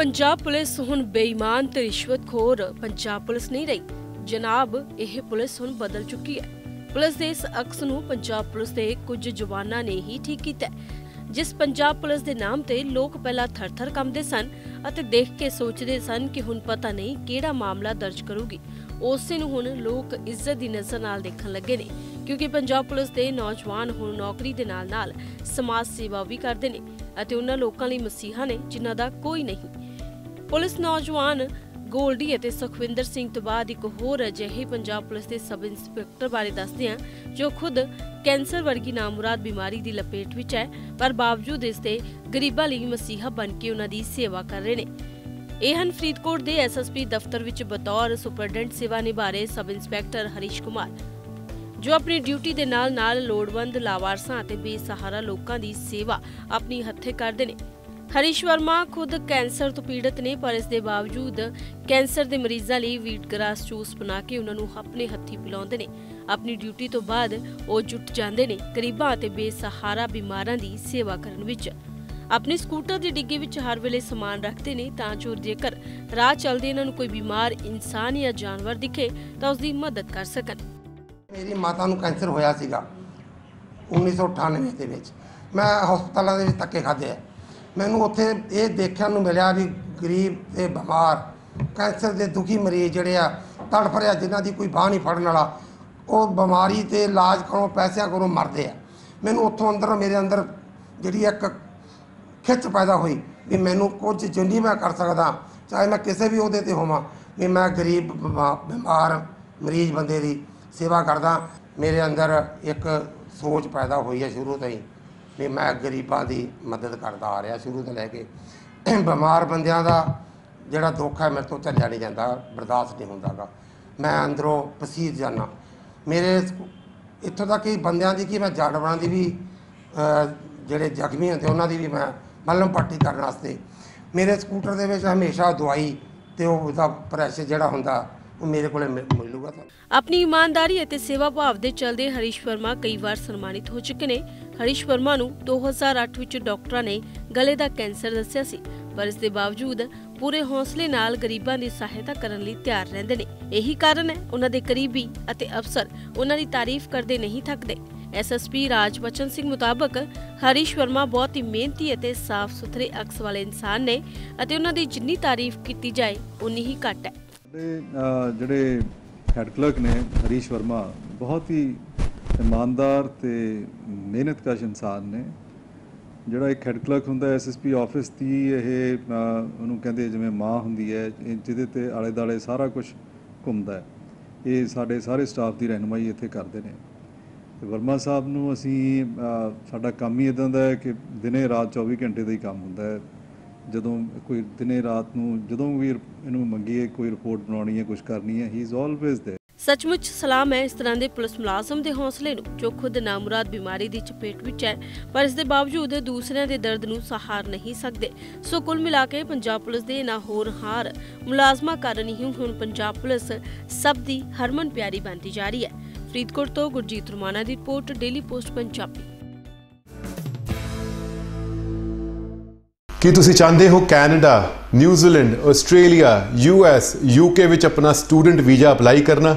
Punjab police ਹੁਣ ਬੇਈਮਾਨ ਤੇ ਰਿਸ਼ਵਤਖੋਰ ਪੰਜਾਬ ਪੁਲਿਸ ਨਹੀਂ ਰਹੀ। ਜਨਾਬ, ਇਹ ਪੁਲਿਸ ਹੁਣ ਬਦਲ ਚੁੱਕੀ ਹੈ। ਪੁਲਿਸ ਦੇ ਇਸ ਅਕਸ ਨੂੰ ਪੰਜਾਬ ਪੁਲਿਸ ਦੇ ਕੁਝ ਜਵਾਨਾਂ ਨੇ ਹੀ ਠੀਕ ਕੀਤਾ ਜਿਸ ਪੰਜਾਬ ਪੁਲਿਸ ਦੇ ਨਾਮ ਤੇ ਲੋਕ ਪਹਿਲਾਂ ਥਰ-ਥਰ ਕੰਬਦੇ ਸਨ ਅਤੇ ਦੇਖ ਕੇ ਸੋਚਦੇ ਸਨ ਕਿ ਹੁਣ ਪਤਾ ਨਹੀਂ ਕਿਹੜਾ ਮਾਮਲਾ ਦਰਜ ਕਰੂਗੀ। ਉਸੇ ਨੂੰ ਹੁਣ ਲੋਕ ਇੱਜ਼ਤ ਦੀ ਨਜ਼ਰ ਨਾਲ ਦੇਖਣ ਲੱਗੇ ਨੇ, ਕਿਉਂਕਿ ਪੰਜਾਬ ਪੁਲਿਸ ਦੇ ਨੌਜਵਾਨ ਹੁਣ ਨੌਕਰੀ ਦੇ ਨਾਲ-ਨਾਲ ਸਮਾਜ ਸੇਵਾ ਵੀ ਕਰਦੇ ਨੇ ਅਤੇ ਉਹਨਾਂ ਲੋਕਾਂ ਲਈ ਮਸੀਹਾ ਨੇ, ਜਿਨ੍ਹਾਂ ਦਾ ਕੋਈ ਨਹੀਂ। ਪੁਲਿਸ ਨੌਜਵਾਨ ਗੋਲਡੀ ਅਤੇ ਸੁਖਵਿੰਦਰ ਸਿੰਘ ਤੋਂ ਬਾਅਦ ਇੱਕ ਹੋਰ ਅਜਿਹੇ ਪੰਜਾਬ ਪੁਲਿਸ ਦੇ ਸਬ ਇੰਸਪੈਕਟਰ ਬਾਰੇ ਦੱਸਦੇ ਹਾਂ, ਜੋ ਖੁਦ ਕੈਂਸਰ ਵਰਗੀ ਨਾਮੁਰਾਦ ਬਿਮਾਰੀ ਦੀ ਲਪੇਟ ਵਿੱਚ ਹੈ, ਪਰ ਬਾਵਜੂਦ ਇਸ ਦੇ ਗਰੀਬਾਂ ਲਈ ਮਸੀਹਾ ਬਣ ਕੇ ਉਹਨਾਂ ਦੀ ਸੇਵਾ ਕਰ ਰਹੇ ਨੇ। ਇਹ ਹਨ ਫਰੀਦਕੋਟ ਦੇ ਐਸਐਸਪੀ ਦਫ਼ਤਰ ਵਿੱਚ ਬਤੌਰ ਸੁਪਰਡੈਂਟ ਸੇਵਾ ਨਿਭਾ ਰਹੇ ਸਬ ਇੰਸਪੈਕਟਰ ਹਰੀਸ਼ ਕੁਮਾਰ, ਜੋ ਆਪਣੀ ਡਿਊਟੀ ਦੇ ਨਾਲ-ਨਾਲ ਲੋੜਵੰਦ ਲਾਵਾਰਸਾਂ ਅਤੇ ਬੇਸਹਾਰਾ ਲੋਕਾਂ ਦੀ ਸੇਵਾ ਆਪਣੀ ਹੱਥੇ ਕਰਦੇ ਨੇ। ਹਰੀਸ਼ ਵਰਮਾ ਖੁਦ ਕੈਂਸਰ ਤੋਂ ਪੀੜਤ ਨੇ, ਪਰ ਇਸ ਦੇ ਬਾਵਜੂਦ ਕੈਂਸਰ ਦੇ ਮਰੀਜ਼ਾਂ ਲਈ ਵੀਟ ਗ੍ਰਾਸ ਜੂਸ ਬਣਾ ਕੇ ਉਹਨਾਂ ਨੂੰ ਆਪਣੇ ਹੱਥੀ ਪਿਲਾਉਂਦੇ ਨੇ। ਆਪਣੀ ਡਿਊਟੀ ਤੋਂ ਬਾਅਦ ਉਹ ਜੁਟ ਜਾਂਦੇ ਨੇ ਗਰੀਬਾਂ ਅਤੇ ਬੇਸਹਾਰਾ ਬਿਮਾਰਾਂ ਦੀ ਸੇਵਾ ਕਰਨ ਵਿੱਚ। ਆਪਣੇ ਸਕੂਟਰ ਦੀ ਡਿੱਗੀ ਵਿੱਚ ਹਰ ਵੇਲੇ ਸਮਾਨ ਰੱਖਦੇ ਨੇ ਤਾਂ ਜੋ ਜੇਕਰ ਰਾਹ ਚੱਲਦੇ ਇਹਨਾਂ ਨੂੰ ਕੋਈ ਬਿਮਾਰ ਇਨਸਾਨ ਜਾਂ ਜਾਨਵਰ ਦਿਖੇ ਤਾਂ ਉਸ ਦੀ ਮਦਦ ਕਰ ਸਕਣ। ਮੇਰੀ ਮਾਤਾ ਨੂੰ ਕੈਂਸਰ ਹੋਇਆ ਸੀਗਾ 1998 ਦੇ ਵਿੱਚ। ਮੈਂ ਹਸਪਤਾਲਾਂ ਦੇ ਵਿੱਚ ਧੱਕੇ ਖਾਦੇ ਆ। ਮੈਨੂੰ ਉੱਥੇ ਇਹ ਦੇਖਣ ਨੂੰ ਮਿਲਿਆ ਵੀ ਗਰੀਬ ਤੇ ਬਿਮਾਰ, ਕੈਂਸਰ ਦੇ ਦੁਖੀ ਮਰੀਜ਼ ਜਿਹੜੇ ਆ, ਤੜਫ ਰਿਹਾ ਜਿਨ੍ਹਾਂ ਦੀ ਕੋਈ ਬਾਹ ਨਹੀਂ ਫੜਨ ਵਾਲਾ। ਉਹ ਬਿਮਾਰੀ ਤੇ ਇਲਾਜ ਕਰੋ, ਪੈਸਿਆਂ ਕਰੋ, ਮਰਦੇ ਆ। ਮੈਨੂੰ ਉੱਥੋਂ ਅੰਦਰ, ਮੇਰੇ ਅੰਦਰ ਜਿਹੜੀ ਇੱਕ ਖਿੱਚ ਪੈਦਾ ਹੋਈ ਵੀ ਮੈਨੂੰ ਕੁਝ ਜਿੰਨੀ ਮੈਂ ਕਰ ਸਕਦਾ, ਚਾਹੇ ਮੈਂ ਕਿਸੇ ਵੀ ਉਹਦੇ ਤੇ ਹੋਵਾਂ, ਵੀ ਮੈਂ ਗਰੀਬ, ਬਿਮਾ- ਬਿਮਾਰ ਮਰੀਜ਼ ਬੰਦੇ ਦੀ ਸੇਵਾ ਕਰਦਾ। ਮੇਰੇ ਅੰਦਰ ਇੱਕ ਸੋਚ ਪੈਦਾ ਹੋਈ ਹੈ ਸ਼ੁਰੂ ਤੋਂ ਹੀ। ਵੀ ਮੈਂ ਗਰੀਬਾਂ ਦੀ ਮਦਦ ਕਰਦਾ ਆ ਰਿਹਾ ਸ਼ੁਰੂ ਤੋਂ ਲੈ ਕੇ। ਬਿਮਾਰ ਬੰਦਿਆਂ ਦਾ ਜਿਹੜਾ ਦੁੱਖ ਹੈ ਮੇਰੇ ਤੋਂ ਝੱਲਿਆ ਨਹੀਂ ਜਾਂਦਾ, ਬਰਦਾਸ਼ਤ ਨਹੀਂ ਹੁੰਦਾਗਾ ਮੈਂ ਅੰਦਰੋਂ ਪਸੀਜ ਜਾਣਾ ਮੇਰੇ ਇੱਥੋਂ ਤੱਕ ਕਿ ਬੰਦਿਆਂ ਦੀ ਕਿ ਮੈਂ ਜਾਨਵਰਾਂ ਦੀ ਵੀ ਜਿਹੜੇ ਜ਼ਖਮੀ ਹੁੰਦੇ ਉਹਨਾਂ ਦੀ ਵੀ ਮੈਂ ਮਲਮ ਪੱਟੀ ਕਰਨ ਵਾਸਤੇ। ਮੇਰੇ ਸਕੂਟਰ ਦੇ ਵਿੱਚ ਹਮੇਸ਼ਾ ਦਵਾਈ ਤੇ ਉਹਦਾ ਪ੍ਰੈਸ਼ਰ ਜਿਹੜਾ ਹੁੰਦਾ, ਉਹ ਮੇਰੇ ਕੋਲੇ ਮਿਲੂਗਾ। ਆਪਣੀ ਇਮਾਨਦਾਰੀ ਅਤੇ ਸੇਵਾ ਭਾਵ ਦੇ ਚਲਦੇ ਹਰੀਸ਼ ਵਰਮਾ ਕਈ ਵਾਰ ਸਨਮਾਨਿਤ ਹੋ ਚੁੱਕੇ ਨੇ। ਹਰੀਸ਼ ਵਰਮਾ ਨੂੰ 2008 ਵਿੱਚ ਡਾਕਟਰਾਂ ਨੇ ਗਲੇ ਦਾ ਕੈਂਸਰ ਦੱਸਿਆ ਸੀ, ਪਰ ਇਸ ਦੇ ਬਾਵਜੂਦ ਪੂਰੇ ਹੌਸਲੇ ਨਾਲ ਗਰੀਬਾਂ ਦੀ ਸਹਾਇਤਾ ਕਰਨ ਲਈ ਤਿਆਰ ਰਹਿੰਦੇ ਨੇ। ਇਹੀ ਕਾਰਨ ਹੈ, ਉਹਨਾਂ ਦੇ ਕਰੀਬੀ ਅਤੇ ਅਫਸਰ ਉਹਨਾਂ ਦੀ ਤਾਰੀਫ ਕਰਦੇ ਨਹੀਂ ਥੱਕਦੇ। ਐਸਐਸਪੀ ਰਾਜਬਚਨ ਸਿੰਘ ਮੁਤਾਬਕ ਹਰੀਸ਼ ਵਰਮਾ ਬਹੁਤ ਹੀ ਮਿਹਨਤੀ ਅਤੇ ਸਾਫ਼ ਸੁਥਰੇ ਅਕਸ ਵਾਲੇ ਇਨਸਾਨ ਨੇ ਅਤੇ ਉਹਨਾਂ ਦੀ ਜਿੰਨੀ ਤਾਰੀਫ ਕੀਤੀ ਜਾਏ ਉਨੀ ਹੀ ਘੱਟ ਹੈ। ਜਿਹੜੇ ਹੈਡ ਕਲਰਕ ਨੇ ਹਰੀਸ਼ ਵਰਮਾ, ਬਹੁਤ ਹੀ ਇਮਾਨਦਾਰ ਤੇ ਮਿਹਨਤਕਸ਼ ਇਨਸਾਨ ਨੇ। ਜਿਹੜਾ ਇੱਕ ਹੈੱਡ ਕਲਰਕ ਹੁੰਦਾ ਐਸਐਸਪੀ ਆਫਿਸ ਦੀ ਇਹ ਉਹਨੂੰ ਕਹਿੰਦੇ ਜਿਵੇਂ ਮਾਂ ਹੁੰਦੀ ਹੈ ਜਿਹਦੇ ਤੇ ਆਲੇ ਦਾਲੇ ਸਾਰਾ ਕੁਝ ਘੁੰਮਦਾ ਹੈ। ਇਹ ਸਾਡੇ ਸਾਰੇ ਸਟਾਫ ਦੀ ਰਹਿਨਮਾਈ ਇੱਥੇ ਕਰਦੇ ਨੇ। ਤੇ ਵਰਮਾ ਸਾਹਿਬ ਨੂੰ ਅਸੀਂ ਸਾਡਾ ਕੰਮ ਹੀ ਇਦਾਂ ਦਾ ਹੈ ਕਿ ਦਿਨੇ ਰਾਤ 24 ਘੰਟੇ ਦਾ ਹੀ ਕੰਮ ਹੁੰਦਾ ਹੈ। ਜਦੋਂ ਕੋਈ ਦਿਨੇ ਰਾਤ ਨੂੰ, ਜਦੋਂ ਵੀ ਇਹਨੂੰ ਮੰਗੀਏ, ਕੋਈ ਰਿਪੋਰਟ ਬਣਾਉਣੀ ਹੈ ਕੁਝ ਕਰਨੀ ਹੈ ਹੀ ਇਜ਼ ਆਲਵੇਜ਼ ਦੇ ਸੱਚਮੁੱਚ ਸਲਾਮ ਹੈ ਇਸ ਤਰ੍ਹਾਂ ਦੇ ਪੁਲਿਸ ਮੁਲਾਜ਼ਮ ਦੇ ਹੌਸਲੇ ਨੂੰ ਜੋ ਖੁਦ ਨਾਮੁਰਾਦ ਬਿਮਾਰੀ ਦੀ ਚਪੇਟ ਵਿੱਚ ਹੈ, ਪਰ ਇਸ ਦੇ ਬਾਵਜੂਦ ਦੂਸਰਿਆਂ ਦੇ ਦਰਦ ਨੂੰ ਸਹਾਰ ਨਹੀਂ ਸਕਦੇ। ਸੋ ਕੁੱਲ ਮਿਲਾ ਕੇ ਪੰਜਾਬ ਪੁਲਿਸ ਦੇ ਨਾ ਹੋਰ ਮੁਲਾਜ਼ਮਾਂ ਕਾਰਨ ਹੀ ਹੁਣ ਪੰਜਾਬ ਪੁਲਿਸ ਸਭ ਦੀ ਹਰਮਨ ਪਿਆਰੀ ਬਣਦੀ ਜਾ ਰਹੀ ਹੈ। ਫਰੀਦਕੋਟ ਤੋਂ ਗੁਰਜੀਤ ਰੁਮਾਣਾ ਦੀ ਰਿਪੋਰਟ, ਡੇਲੀ ਪੋਸਟ, ਪੰਜਾਬੀ। ਕੀ ਤੁਸੀਂ ਚਾਹੁੰਦੇ ਹੋ Canada, New Zealand, Australia US UK ਵਿੱਚ ਆਪਣਾ ਸਟੂਡੈਂਟ ਵੀਜ਼ਾ ਅਪਲਾਈ ਕਰਨਾ?